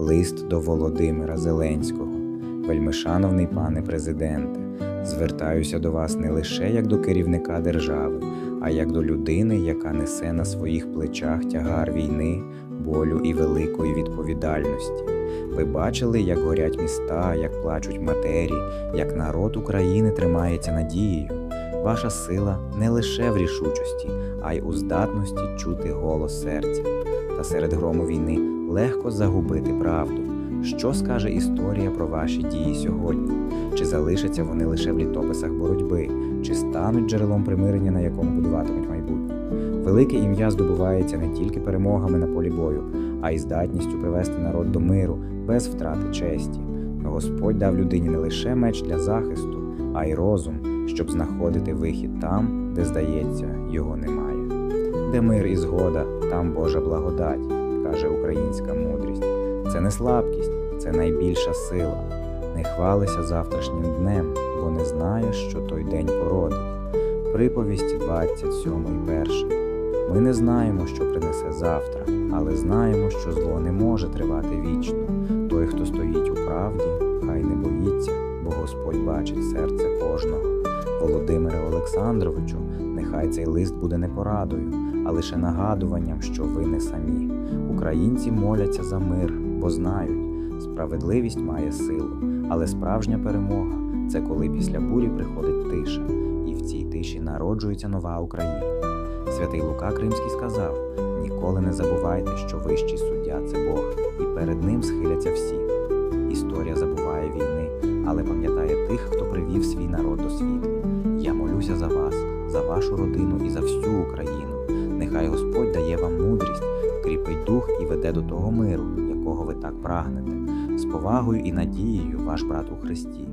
Лист до Володимира Зеленського. Вельмишановний пане президенте, звертаюся до вас не лише як до керівника держави, а як до людини, яка несе на своїх плечах тягар війни, болю і великої відповідальності. Ви бачили, як горять міста, як плачуть матері, як народ України тримається надією. Ваша сила не лише в рішучості, а й у здатності чути голос серця. Та серед грому війни легко загубити правду. Що скаже історія про ваші дії сьогодні? Чи залишаться вони лише в літописах боротьби, чи стануть джерелом примирення, на якому будуватимуть майбутнє? Велике ім'я здобувається не тільки перемогами на полі бою, а й здатністю привести народ до миру без втрати честі. Господь дав людині не лише меч для захисту, а й розум, щоб знаходити вихід там, де здається, його немає. Де мир і згода, там Божа благодать, каже українська мудрість. Це не слабкість, це найбільша сила. Не хвалися завтрашнім днем, бо не знаєш, що той день породить. Приповість 27 1. Ми не знаємо, що принесе завтра, але знаємо, що зло не може тривати вічно. Той, хто стоїть у правді, хай не боїться, бо Господь бачить серце кожного. Володимире Олександровичу, нехай цей лист буде не порадою, а лише нагадуванням, що ви не самі. Українці моляться за мир, бо знають, справедливість має силу, але справжня перемога це коли після бурі приходить тиша, і в цій тиші народжується нова Україна. Святий Лука Кримський сказав: ніколи не забувайте, що вищий суддя це Бог, і перед ним схиляться всі. Історія забуває війни, але пам'ятає тих, хто привів свій народ до світла. Молюся за вас, за вашу родину і за всю Україну. Нехай Господь дає вам мудрість, кріпить дух і веде до того миру, якого ви так прагнете. З повагою і надією, ваш брат у Христі.